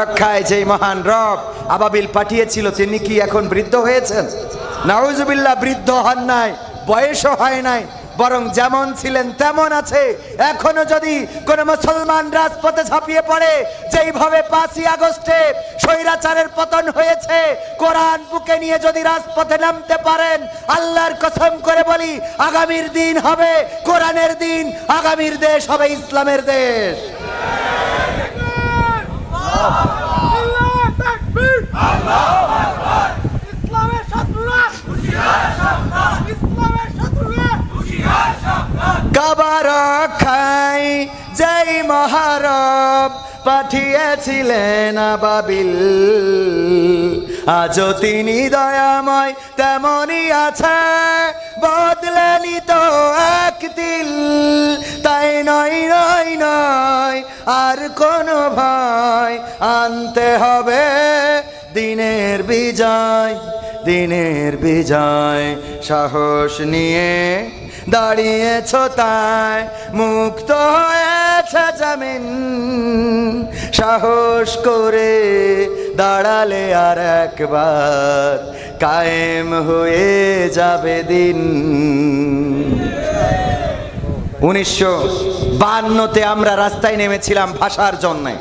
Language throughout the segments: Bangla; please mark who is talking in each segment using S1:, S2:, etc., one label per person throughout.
S1: রক্ষায় যেই মহান রব আবাবিল পাঠিয়েছিল, তিনি কি এখন বৃদ্ধ হয়েছেন? নাউজুবিল্লাহ, বৃদ্ধ হন নাই, বয়সও হয় নাই, বরং যেমন ছিলেন তেমন আছে। এখনও যদি কোন মুসলমান রাজপথে ঝাঁপিয়ে পড়ে, যেইভাবে পাঁচই আগস্টে স্বৈরাচারের পতন হয়েছে, কোরআন বুকে নিয়ে যদি রাজপথে নামতে পারেন, আল্লাহর কসম করে বলি, আগামীর দিন হবে কোরআনের দিন, আগামীর দেশ হবে ইসলামের দেশ।
S2: আল্লাহু তাকবীর আল্লাহু আকবার ইসলামের শত্রুরা হুঁশিয়ার সাবধান ইসলামের শত্রুরা হুঁশিয়ার সাবধান
S1: কাবার খাই, যেই মহারব পাঠিয়েছিলেন আবাবিল। আজও তিনি দয়াময় তেমনই আছে, বদলেনি তো এক দিল তাই নয় নয় নয় আর কোনো ভয় আনতে হবে দিনের বিজয় দিনের বিজয়। সাহস নিয়ে দাঁড়িয়েছ তাই মুক্ত হয়েছে জামিন। সাহস করে দাঁড়ালে আর একবার কায়েম হয়ে যাবে দিন। উনিশশো বান্নতে আমরা রাস্তায় নেমেছিলাম ভাষার জন্যে।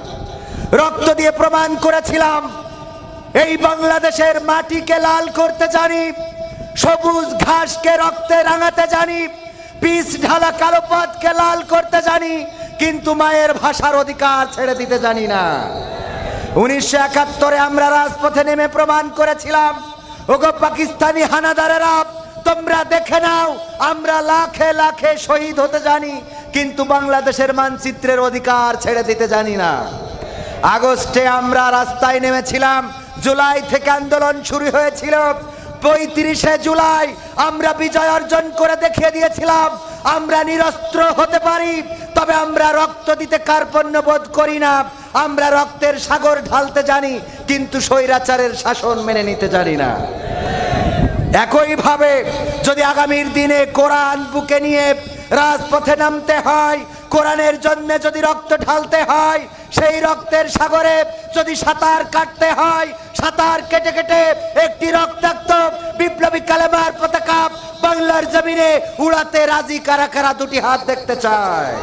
S1: রক্ত দিয়ে প্রমাণ করেছিলাম, এই বাংলাদেশের মাটিকে লাল করতে জানি, সবুজ ঘাসকে রক্তে রাঙাতে জানি পিস ঢালা কালো পথকে লাল করতে জানি, কিন্তু মায়ের ভাষার অধিকার ছেড়ে দিতে জানি না। উনিশশো একাত্তরে আমরা রাজপথে নেমে প্রমাণ করেছিলাম, ওগো পাকিস্তানি হানাদারেরা তোমরা দেখে নাও, আমরা লাখে লাখে শহীদ হতে জানি, কিন্তু বাংলাদেশের মানচিত্রের অধিকার ছেড়ে দিতে জানি না। আগস্টে আমরা রাস্তায় নেমেছিলাম, জুলাই থেকে আন্দোলন শুরু হয়েছিল। পঁয়ত্রিশে জুলাই আমরা বিজয় অর্জন করে দেখিয়ে দিয়েছিলাম, আমরা নিরস্ত্র হতে পারি, তবে আমরা রক্ত দিতে কার্পণ্য বোধ করি না, আমরা রক্তের সাগর ঢালতে জানি, কিন্তু স্বৈরাচারের শাসন মেনে নিতে জানি না। একইভাবে যদি আগামীর দিনে কোরআন বুকে নিয়ে রাজপথে নামতে হয়, কোরআনের জন্য যদি রক্ত ঢালতে হয়, সেই রক্তের সাগরে যদি সাঁতার কাটতে হয়, সাঁতার কেটে কেটে একটি রক্তাক্ত বিপ্লবী কালেমার পতাকা বাংলার জমিনে উড়াতে রাজি কারা কারা দুটি হাত দেখতে চায়?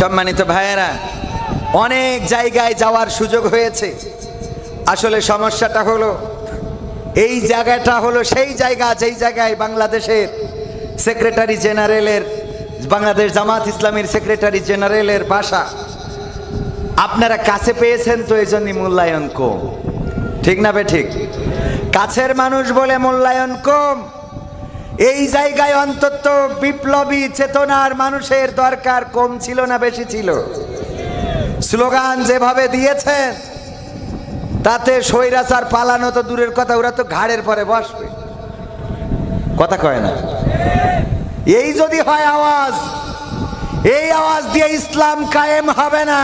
S1: সম্মানিত ভাইয়েরা, অনেক জায়গায় যাওয়ার সুযোগ হয়েছে। আসলে সমস্যাটা হলো, এই জায়গাটা হলো সেই জায়গা যেই জায়গায় বাংলাদেশের সেক্রেটারি জেনারেলের, বাংলাদেশ জামাত ইসলামীর সেক্রেটারি জেনারেলের বাসা। আপনারা কাছে পেয়েছেন তো এই জন্যই মূল্যায়ন কম। ঠিক না বে ঠিক? কাছের মানুষ বলে মূল্যায়ন কম। এই জায়গায় অন্তত বিপ্লবী, চেতনার মানুষের দরকার কম ছিল না বেশি ছিল। স্লোগান যেভাবে দিয়েছেন, তাতে স্বৈরাচার পালানো তো দূরের কথা, ওরা তো ঘাড়ের পরে বসবে। কথা কয় না। এই যদি হয় আওয়াজ, এই আওয়াজ দিয়ে ইসলাম কায়েম হবে না,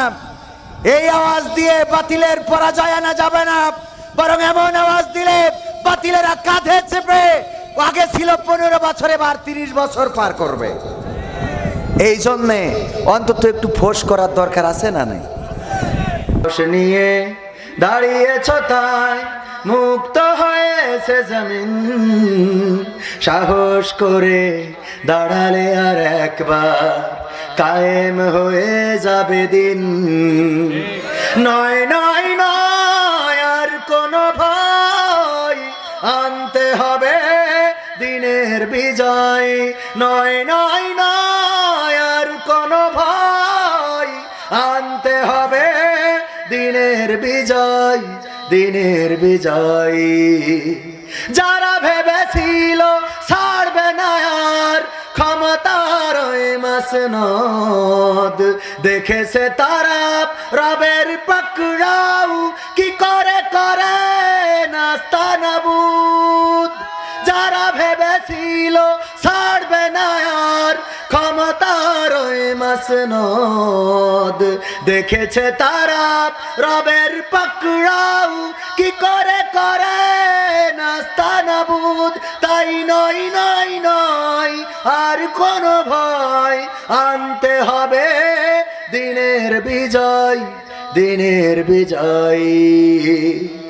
S1: এই আওয়াজ দিয়ে বাতিলের পরাজয় আনা যাবে না, বরং এমন আওয়াজ দিলে বাতিলেরা কাঁধে চেপে আগে ছিল পনেরো বছরে বার তিরিশ বছর পার করবে। এই জন্যে অন্তত একটু ফোর্স করার দরকার আছে না নেই? নিয়ে দাঁড়িয়েছ তাই মুক্ত হয়েছে জমিন। সাহস করে দাঁড়ালে আর একবার কায়েম হয়ে যাবে দিন। নয় নয় নয় দিনের বিজয়। নয় নয় নয়, আর কোনো ভয়। আনতে হবে দিনের বিজয় দিনের বিজয়। যারা ভেবেছিল ছাড়বে না আর ক্ষমতার মাসনদ। দেখেছে তারা রবের পাকড়াও কি করে করে? ওই মাসনদ দেখেছে তারা রবের পাকড়াও। কি করে করে নাস্তানাবুদ তাই নয় নয় নয়, আর কোনো ভয়। আনতে হবে দিনের বিজয় দিনের বিজয়।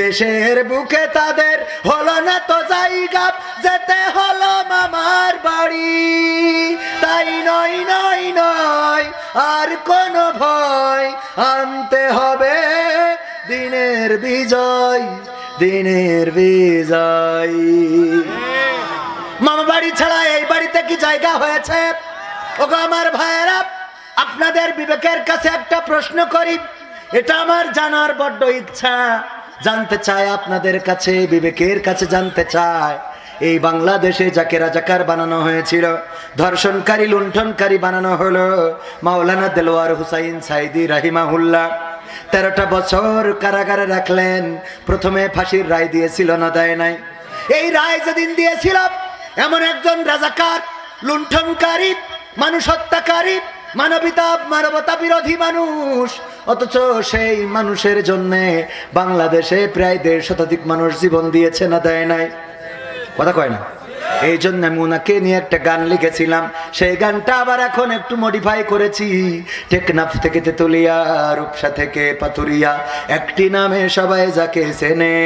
S1: দেশের বুকে তাদের হলো না তো জায়গা যেতে হলো মামার বাড়ি। তাই নয় নয় নয়, আর কোন ভয় আনতে হবে। দিনের বিজয় দিনের বিজয়। মামা বাড়ি ছাড়া এই বাড়িতে কি জায়গা হয়েছে? ওগো আমার ভাইয়েরা, আপনাদের বিবেকের কাছে একটা প্রশ্ন করি। এটা আমার জানার বড্ড ইচ্ছা। জানতে চায় আপনাদের কাছে, বিবেকের কাছে জানতে চায়। এই বাংলাদেশে যাকে রাজাকার বানানো হয়েছিল, ধর্ষণকারী, লুণ্ঠনকারী বানানো হলো মাওলানা দেলোয়ার হুসাইন সাইদি রাহিমাহুল্লাহ। তেরোটা বছর কারাগারে রাখলেন, প্রথমে ফাঁসির রায় দিয়েছিল না দেয় নাই। এই রায় যেদিন দিয়েছিল এমন একজন রাজাকার, লুণ্ঠনকারী, মানুষ হত্যাকারী মানবিতা মানবতা বিরোধী মানুষ অথচ সেই মানুষের জন্য বাংলাদেশে প্রায় দেড় শতাধিক মানুষ জীবন দিয়েছে না দেয় নাই। কথা কয় না? এই জন্য আমি ওনাকে নিয়ে একটা গান লিখেছিলাম। সেই গানটা আবার এখন একটু মডিফাই করেছি। টেকনাফ থেকে তেতুলিয়া, রূপসা থেকে পাথুরিয়া। একটি নামে সবাই যাকে চেনে।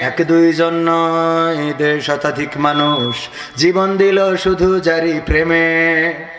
S1: এক দুইজন নয়, দেড় শতাধিক মানুষ জীবন দিল শুধু জারি প্রেমে।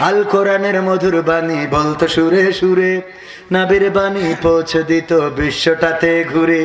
S1: আল কোরআনের মধুর বাণী বলতো সুরে সুরে নাবির বাণী পৌঁছে দিত বিশ্বটাতে ঘুরে।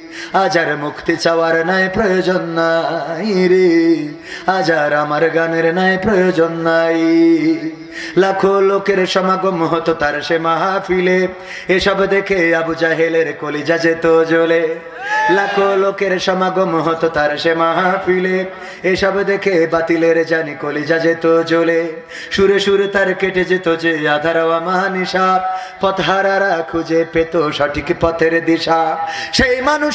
S1: আজার মুক্তি চাওয়ার নাই প্রয়োজন নাই রে। আজার আমার গানের নাই প্রয়োজন নাই। লাখো লোকের সমাগম হতো তার সে মাহফিলে। এসব দেখে আবু জাহেলের কলিজা যেত জ্বলে। লাখো লোকের সমাগম হতো তার সে মাহফিলে। এসব দেখে বাতিলের জানি কলিজা যেত জ্বলে। সুরে সুরে তার কেটে যেত যে আধার মানিসা পথহারারা খুঁজে পেত সঠিক পথের দিশা। সেই